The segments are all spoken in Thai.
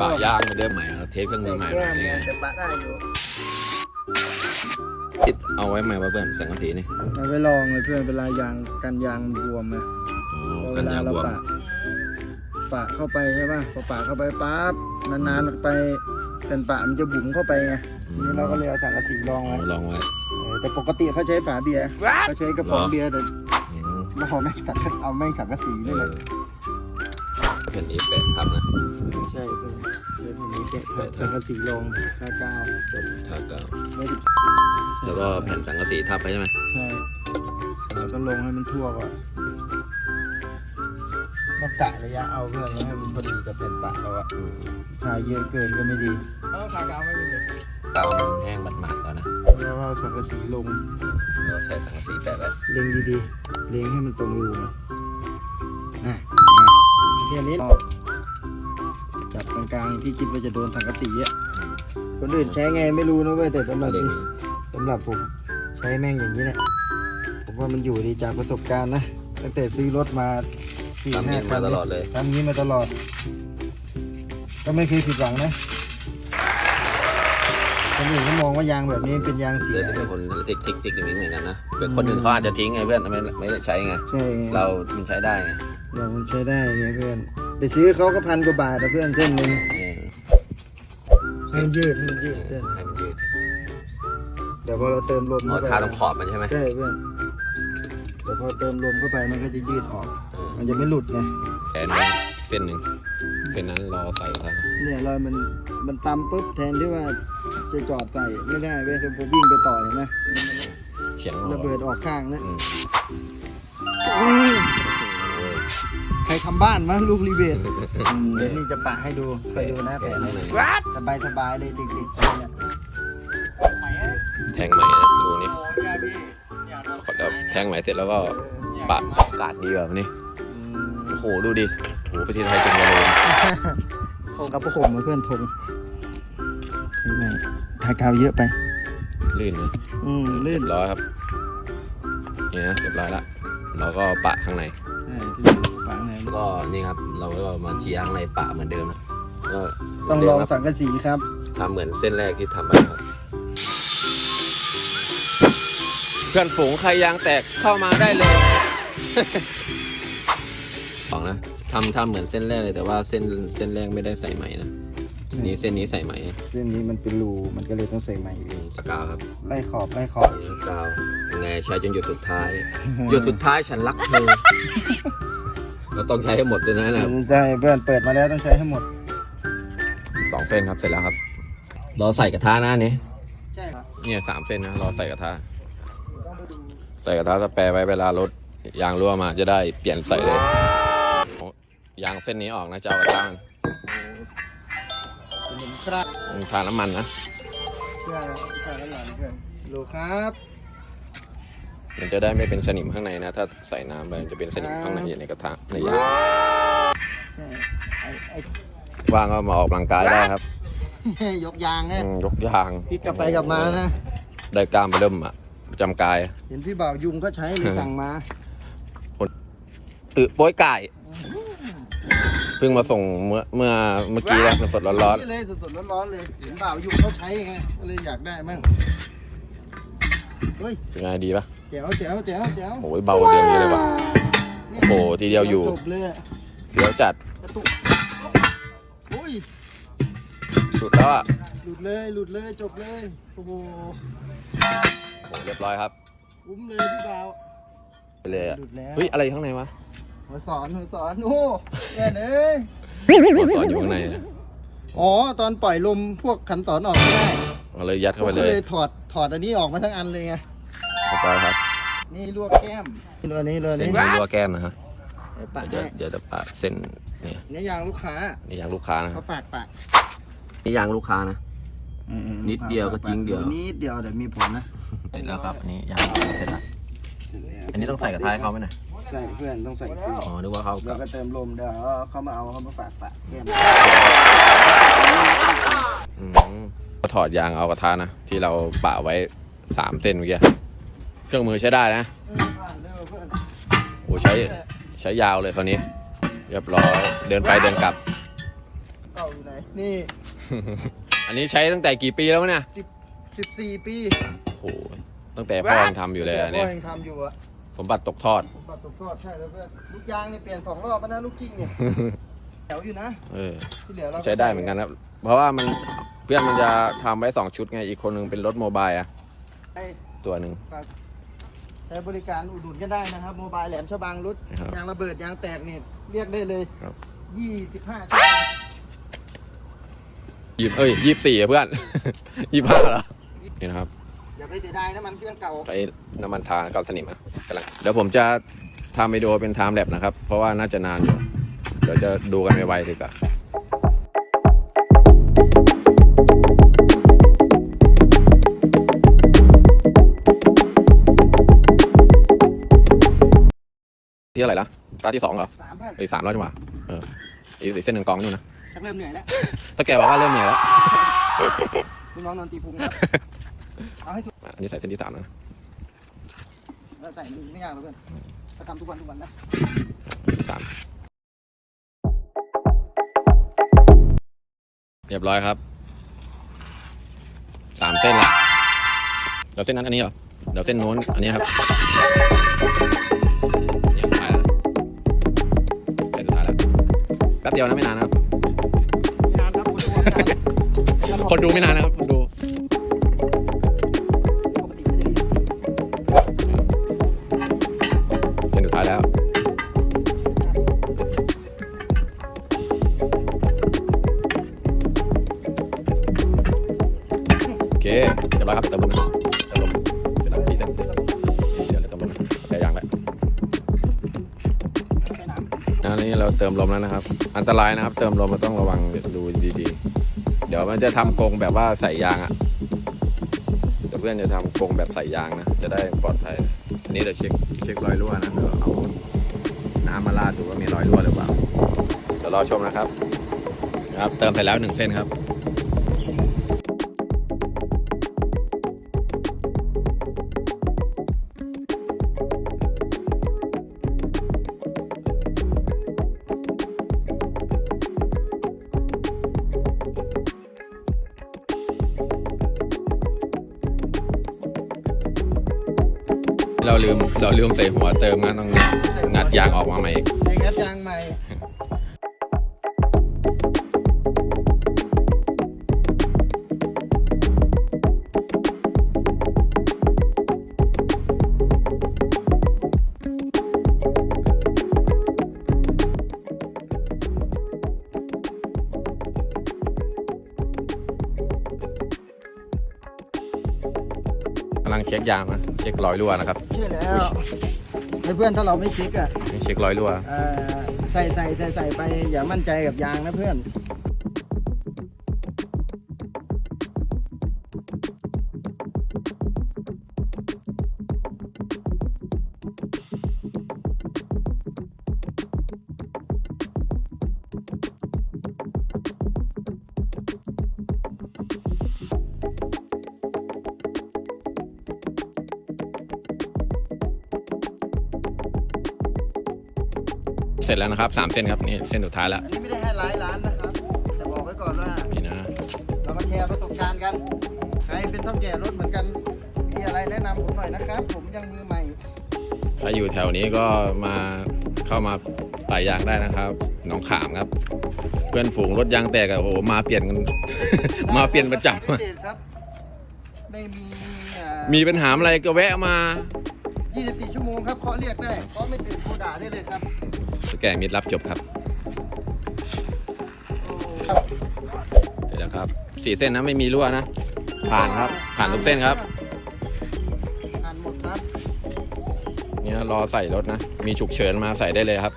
ปะยางเหมือนเดิมใหม่เราเทสเครื่องมือใหม่แก้มนี่ไงจะปะได้อยู่ติดเอาไว้ใหม่ว่าเพื่อนสังกะสีนี่เอาไว้ลองเลยเพื่อนเวลายางกันยางบวมอะอ๋อพอกัเวนลายางเราบวมปะปะเข้าไปใช่ป่ะพอปะเข้าไปปั๊บนานๆไปเป็นปะมันจะบุ๋มเข้าไปไงทีนี้เราก็เลยเอาสังกะสีรองอ๋อไว้ลองไว้เออแต่ปกติเขาใช้ฝาเบียร์เขาใช้กระป๋องเหรอเบียร์แต่อืมเราเอาแม่งสังกะเอาแม่งสังกะสีเอนี่ แหอละเป็นอีเฟกครับนะใช่เพื่อนเดี๋ยวทีนี้เก็บสังกะสีรองค่าเก้าจบทาเกาวไม่ได้แล้วก็แผ่นสังกะสีทับไปใช่ไหมใช่แล้วก็ลงให้มันทั่วก่อนต้องกะระยะเอาเพื่อนแล้วให้มันพอดีกับแผ่นปะเราอะอืมทาเยอะเกินก็ไม่ดีต้องทากาวไม่ดีกาวมันแห้งหมาดๆก่อนนะแล้วเราสังกะสีลงแล้วก็ใส่สังกะสีแปะไว้เล็งดีๆเล็งให้มันตรงรูนะอะ แค่นี้จับตรงกลางที่คิดว่าจะโดนสังกะสีอะคนอื่นใช้ไงไม่รู้นะเว้ยแต่สำหรับเล็งนี่สำหรับผมใช้แม่งอย่างนี้เนี่ยผมว่ามันอยู่ดีจากประสบการณ์นะตั้งแต่ซื้อรถมาสี่ทำห้านี้คัมานตลอดเลยทำนี้มาตลอด ก็ไม่เคยผิดหวังนะคนอื่นเขามองว่ายางแบบนี้เป็นยางเสีเดี๋ยยวจะเป็นคนติ๊กติ๊กติ๊กอย่างนี้เหมือนกันนะเป็นคนอื่นเขาอาจจะทิ้งไงเพื่อนไม่ไม่ได้ใช้ไงใช่ไงเรามันใช้ได้ไง ยางมันใช้ได้ไงเพื่อน ไปซื้อเขาก็พันกว่าบาทนะเพื่อนเส้นหนึ่งเออให้มันยืดให้มันยืดเพื่อน ให้มันยืดเดี๋ยวพอเราเติมลมอ๋อเข้าไปทาตรงขอบมันใช่ไหมใช่เพื่อน เดี๋ยวพอเติมลมเข้าไปมันก็จะยืดออก เออมันจะไม่หลุดไง แขนนึงเส้นหนึ่งเส้นนั้นรอใส่ครับเนี่ยรอยมัน มันตำปุ๊บแทนที่ว่าจะจอดใส่ไม่ได้เว้ยคือผมวิ่งไปต่อเห็นไหมเฉียงระเบิดออกข้างนะอืม อื้อโอ้ย ใครทำบ้านมะลูกรีเบทอืมเดี๋ยวนี่จะปะให้ดูคอยดูนะแผลข้างในสบายสบายๆเลยเด็กๆเนี่ยแทงใหม่นะดูนี่เดี๋ยวแทงใหม่เสร็จแล้วก็ปะอากาศดีแบบนี้อืมโอ้โหดูดิโอ้โหประเทศไทยจงเจริญทงกับพวกผมมาเพื่อนทงทงไหนทากาวเยอะไป ลื่นนะอืมลื่เรียนบร้อยครับนี่นะเรียบร้อยละเราก็ปะข้างใน ก็นี่ครับเราก็มาเชียร์ข้างในปะเหมือนเดิมนะก็ต้องลองสังกะสีครับทำเหมือนเส้นแรกที่ทำไปครับเพื่อนฝูงใครยางแตกเข้ามาได้เลยสองนะทำทำเหมือนเส้นแรกเลยแต่ว่าเส้นเส้นแรกไม่ได้ใส่ไหมนะนี่เส้นนี้ใส่ไหมเส้นนี้มันเป็นรูมันก็เลยต้องใส่ใหม่อืมสกาวครับไล่ขอบไล่ขอบนี่กาวยังไงใช้จนหยดสุดท้ายหยดสุดท้ายฉันรักเธอ เราต้องใช้ให้หมดเลยนะนะใช่เพื่อนเปิดมาแล้วต้องใช้ให้หมดสองเส้นครับเสร็จแล้วครับ รอใส่กระทะนะอันนี้ใช่ครับเนี่ยสามเส้นนะรอใส่กระทะต้องไปดูใส่กระทะสแปรไว้เวลารถยางรั่วมาจะได้เปลี่ยนใส่เลยโอ้ยางเส้นนี้ออกนะจะเอากระทะมันขนมครับมันทาน้ำมันนะเพื่อนเพื่อนหลานเพื่อนโลครับ มันจะได้ไม่เป็นสนิมข้างในนะ ถ้าใส่น้ำไปมันจะเป็นสนิมข้างในในกระทะในยางใช่ไอ้ไอ้ว่างก็มาออกกำลังกายได้ครับ ยกยางไงอืมยกยางพี่กลับไปกลับมานะ ได้กล้ามไปเริ่มอะประจำกาย เห็นพี่บ่าวยุงก็ใช้เลยสั่งมาตือโป้ยไก่เพิ่งมาส่งเมื่อเมื่อเมื่อกี้แล้วสดๆร้อนนี่เลยสดๆร้อนๆเลยเห็นบ่าวยุงเขาใช้ไงก็เลยอยากได้มั่ง เฮ้ยๆเป็นไงดีปะแจ๋วแจ๋วแจ๋วแจ๋วโอ้ยเบากว่าเดิมเยอะเลยว่ะโอ้โหทีเดียวอยู่จบเลยอะเสียวจัดกระตุกอุ้ยสุดแล้วอะหลุดเลยหลุดเลยจบเลยโอ้โหโอ้เรียบร้อยครับคุ้มเลยพี่บ่าวไปเลยอะหลุดแล้วเฮ้ยอะไรข้างในวะหัวสอนหัวสอนโอ้แย่เอ้ยหัวสอนอยู่ข้างในนะอ๋อตอนปล่อยลมพวกขันสอนออกไม่ได้ เอาเลยยัดเข้าไปก็เลเลยยถอดถอดอันนี้ออกมาทั้งอันเลยไงเรียบร้อยครับนี่ลวกแก้มตัวนี้ตัวเส้นนี้นี้รั่วแก้มนะฮะเดี๋ยวปะเดี๋ยวให้จะเดี๋ยวจะปะเส้นนี่เนี่ยยางลูกค้านี่ยางลูกค้านะคเขารับฝากปะนี่ยางลูกค้านะอืมนิดเดียวก็ทิ้งเดียว นิดเดียวเดี๋ยวมีผลนะเสร็จแล้วครับอันนี้ยางเสร็จแล้วอันนี้ต้องใส่กระทะให้เขาไหมนะใส่เพื่อนต้องใส่เกลือ อ๋อนึกว่าเขาแล้วก็เติมลมเดี๋ยวเขามาเอาเขามาฝากปะแก้มอืมก็ ถอดยางเอากระทะนะ ที่เราปะไว้สามเส้นเมื่อกี้เครื่องมือใช้ได้นะเออผ่านเร็วเพื่อนโอ้ใช้ใช้ยาวเลยคราวนี้ เรียบร้อยเดินไปเดินกลับเต่าอยู่ไหน นี่อันนี้ใช้ตั้งแต่กี่ปีแล้ววะเนี่ยสิบสิบสี่ปีโอ้โหตั้งแต่พ่อยังทำอยู่เลยอันเนี่เนี่ยยังทำอยู่อะสมบัติตกทอดผมปัดตกทอดใช่แล้วเพื่อนลูกยางนี่เปลี่ยนสองรอบแล้วนะลูกกิ้งเนี่ยแถวอยู่นะเออที่เหลือเราก็ใช้ได้เหมือนกันครับ เพราะว่ามัน เพื่อนมันจะทำไว้สองชุดไง อีกคนหนึงเป็นรถโมบายอะใช้ตัวหนึ่ง ใช้บริการอุดหนุนกันได้นะครับ โมบายแหลมฉบังรุดครับยางระเบิดยางแตกเนี่ยเรียกได้เลยครับ ยี่สิบห้าชั่วโมงยี่เอ้ยยี่สี่เพื่อน ยี่ห้าเหรอนี่นะครับ อย่าไปเสียดายน้ำมันเครื่องเก่า ใช้น้ำมันทากับสนิมอะกำลังเดี๋ยวผมจะทำวิดีโอเป็นไทม์แลปนะครับ เพราะว่าน่าจะนานอยู่ เดี๋ยวจะดูกันไวๆดีกว่า ตาที่สองเหรอสามพันไอ้สามร้อยจังหวะเอออีกเส้นหนึ่งกองนู่นนะชักเริ่มเหนื่อยแล้วถ้าแกบอกว่าเริ่มเหนื่อยแล้ว ลูกน้องนอนตีพุงครับเอาให้สุดอันนี้ใส่เส้นที่สามแล้วนะแล้วใส่มันไม่ยากหรอกเพื่อนเราทำทุกวันทุกวันนะสามเรียบร้อยครับสามเส้นละเดี๋ยวเส้นนั้นอันนี้เหรอเดี๋ยวเส้นนู้นอันนี้ครับ เดียวนะไม่นานนะครับไม่นานครับคนดูไม่นานคนดูไม่นานนะครับคนดู อันนี้เราเติมลมแล้วนะครับ อันตรายนะครับ เติมลมมันต้องระวังดูดีๆ เดี๋ยวมันจะทำกรงแบบว่าใส่ยางอะเดี๋ยวเพื่อนจะทำกรงแบบใส่ยางนะ จะได้ปลอดภัย อันนี้เราเช็คเช็ครอยรั่วนะเดี๋ยวเอาน้ำมาลาดดูว่ามีรอยรั่วหรือเปล่า เดี๋ยวรอชมนะครับ ครับ เติมไปแล้วหนึ่งเส้นครับ เราลืมเราลืมใส่หัวเติมนะต้องงัดยางออกมาใหม่อีก งัดยางใหม่ เช็คยางนะเช็ครอยรั่วนะครับใช่แล้วไอ้เพื่อนถ้าเราไม่เช็คอะเช็ครอยรั่ว เอ่อใส่ใส่ใส่ใส่ไปอย่ามั่นใจกับยางนะเพื่อน เสร็จแล้วนะครับสามเส้นครับนี่เส้นสุดท้ายแล้วอันนี้ไม่ได้ให้ร้ายร้านนะครับแต่บอกไว้ก่อนว่านี่นะเรามาแชร์ประสบการณ์กัน ใครเป็นเท่าแก่รถเหมือนกัน มีอะไรแนะนำผมหน่อยนะครับ ผมยังมือใหม่ ถ้าอยู่แถวนี้ก็มาเข้ามาป่ายยางได้นะครับหน้องขามครับ เพื่อนฝูงรถยางแตกอะโอ้โหมาเปลี่ยนกัน มาเปลี่ยนประจพิเศษครับ ไม่มีเอ่อำมีปัญหาอะไรก็แวะมา 24 ชั่วโมง ครับเคาะเรียกได้เคาะไม่ตื่นโทรด่าได้เลยครับแก่มิดรับจบครับครับเสร็จแล้วครับสี่เส้นนะไม่มีรั่วนะ ผ่านครับผ่านทุกเส้นครับ ผ่านหมดครับเนี่ยรอใส่รถนะ มีฉุกเฉินมาใส่ได้เลยครับ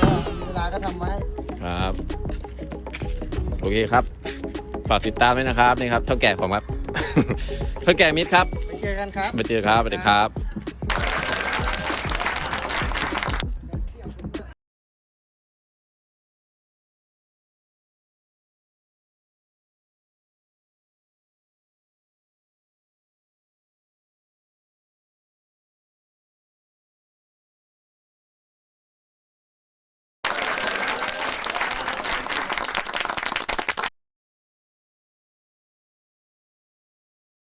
ก็มีเวลาก็ทำไว้ครับโอเคครับฝากติดตามด้วยนะครับนี่ครับเท่าแก่ผมครับ เท่าแก่มิดครับไปเจอกันครับไปเจอครับสวัสดีครับ